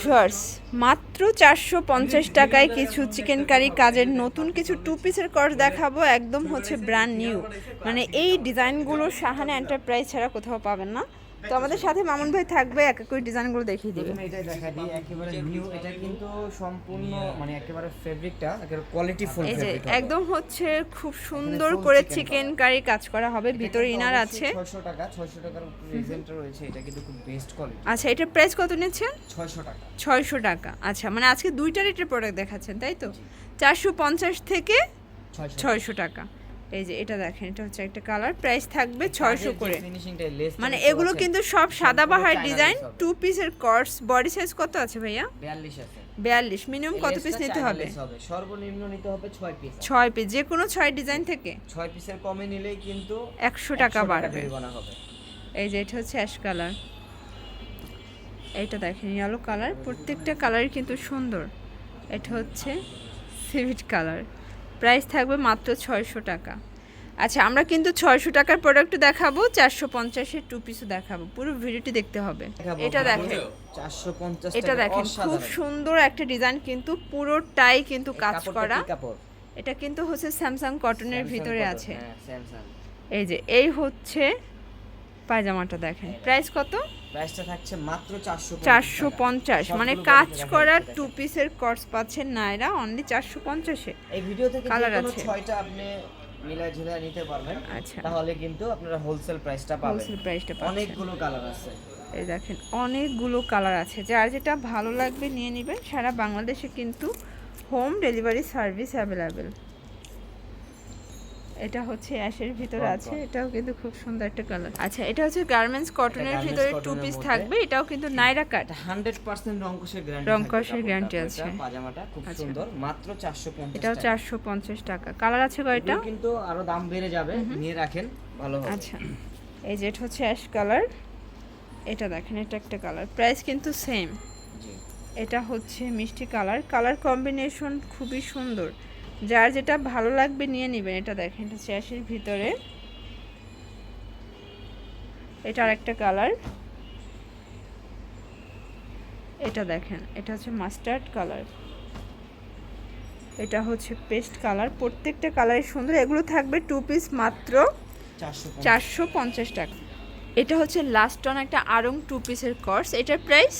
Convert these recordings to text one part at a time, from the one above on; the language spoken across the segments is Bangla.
ভিউয়ার্স মাত্র চারশো পঞ্চাশ টাকায় কিছু চিকেন কারি কাজের নতুন কিছু টু পিসের কর দেখাবো। একদম হচ্ছে ব্র্যান্ড নিউ মানে এই ডিজাইনগুলো সাহানা এন্টারপ্রাইজ ছাড়া কোথাও পাবেন না। তো আমাদের সাথে মামুন ভাই থাকবে এক এক করে ডিজাইনগুলো দেখিয়ে দিবে। এটাই দেখা দিই একেবারে নিউ এটা কিন্তু সম্পূর্ণ মানে একেবারে ফেব্রিকটা একেবারে কোয়ালিটি ফুল এই যে একদম হচ্ছে খুব সুন্দর করে চিকেন কারি কাজ করা হবে ভিতরে ইনার আছে। 600 টাকা 600 টাকার রিজেন্টটা রয়েছে এটা কিন্তু খুব বেস্ট কোয়ালিটি আচ্ছা এটার প্রাইস কত নিচ্ছেন? 600 টাকা। ছয়শো টাকা আচ্ছা মানে আজকে দুইটা রেটের প্রোডাক্ট দেখাচ্ছেন তাই তো? চারশো পঞ্চাশ থেকে 600 ছয়শো টাকা। এই যে এটা দেখেন এটা হচ্ছে একটা কালার। প্রাইস থাকবে ছয়শো করে। মানে এগুলো কিন্তু সব সাদাবাহার China ডিজাইন। টু পিসের কর্স বডি সাইজ কত আছে ভাইয়া? 42 আছে। বিয়াল্লিশ মিনিমাম কত পিস নিতে হবে? সর্বনিম্ন নিতে হবে 6 পিস ছয় পিস যে কোনো ছয় ডিজাইন থেকে। 6 পিসের কমে নিলেই কিন্তু একশো টাকা বাড়বে। এই যে এটা হচ্ছে অ্যাশ কালার এটা দেখেন ইয়েলো কালার প্রত্যেকটা কালারই কিন্তু সুন্দর। এটা হচ্ছে সিভিট কালার প্রাইস থাকবে মাত্র ছয়শো টাকা। আচ্ছা আমরা কিন্তু ছয়শো টাকার প্রোডাক্ট দেখাবো চারশো পঞ্চাশের টু পিসও দেখাবো। পুরো ভিডিওটি দেখতে হবে। এটা দেখেন। 450 এটা দেখেন খুব সুন্দর একটা ডিজাইন কিন্তু পুরোটাই কিন্তু কাজ করা। এটা কিন্তু হচ্ছে স্যামসাং কটনের ভিতরে আছে। হ্যাঁ এই যে এই হচ্ছে পায়জামাটা দেখেন। প্রাইস কত? প্রাইসটা থাকছে মাত্র 450 চারশো পঞ্চাশ। মানে কাজ করা টু পিসের কর্স পাচ্ছেন নাইরা অনলি চারশো পঞ্চাশে। এই ভিডিও থেকে কোনো আছে। ছয়টা আপনি মিলাই ঝিলাই নিতে পারবেন আচ্ছা। তাহলে কিন্তু আপনারা হোলসেল প্রাইসটা পাবেন। হোলসেল প্রাইসটা পাচ্ছেন। অনেকগুলো কালার আছে। এই দেখেন অনেকগুলো কালার আছে। যার যেটা ভালো লাগবে নিয়ে নেবেন সারা বাংলাদেশে কিন্তু হোম ডেলিভারি সার্ভিস অ্যাভেলেবেল এটা হচ্ছে অ্যাশের ভিতরে আছে এটাও কিন্তু খুব সুন্দর একটা কালার আচ্ছা এটা হচ্ছে গার্মেন্টস কটনের ভিতরে টু পিস থাকবে এটাও কিন্তু নাইরা কাট এটা 100% রংকশের গ্যারান্টি রংকশের guarantee আছে। পাজামাটা খুব আচ্ছা। সুন্দর মাত্র 450 এটাও টাকা। চারশো পঞ্চাশ টাকা। কালার আছে কয়টা? কিন্তু আরও দাম বেড়ে যাবে নিয়ে রাখেন ভালো হবে। আচ্ছা। এই যে এটা হচ্ছে অ্যাশ কালার এটা দেখেন এটা একটা কালার প্রাইস কিন্তু সেম জি। এটা হচ্ছে মিষ্টি কালার কালার কম্বিনেশন খুবই সুন্দর। যার যেটা ভালো লাগবে নিয়ে নেবেন। এটা দেখেন এটা হচ্ছে অ্যাশের ভিতরে। এটা আরেকটা কালার। এটা দেখেন এটা হচ্ছে মাস্টার্ড কালার। এটা হচ্ছে পেস্ট কালার। প্রত্যেকটা কালারই সুন্দর। এগুলো থাকবে টু পিস মাত্র 450 চারশো পঞ্চাশ টাকা। এটা হচ্ছে লাস্ট অন একটা আরং টু পিসের কর্স এটার প্রাইস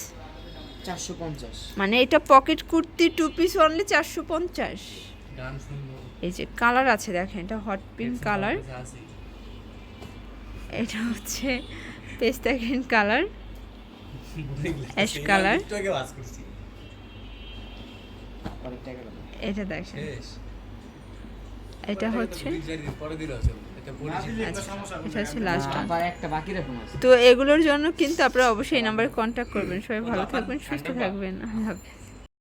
450 মানে এটা pocket kurti two piece only চারশো পঞ্চাশ। এই যে কালার আছে দেখেন এটা হট পিঙ্ক কালার। এটা হচ্ছে পেস্তা গ্রিন কালার। Ash colour. এটা দেখেন। এটা হচ্ছে আচ্ছা এটা হচ্ছে লাস্ট তো এগুলোর জন্য কিন্তু আপনারা অবশ্যই এই নাম্বারে কন্ট্যাক্ট করবেন। সবাই ভালো থাকবেন সুস্থ থাকবেন। আল্লাহ হাফেজ।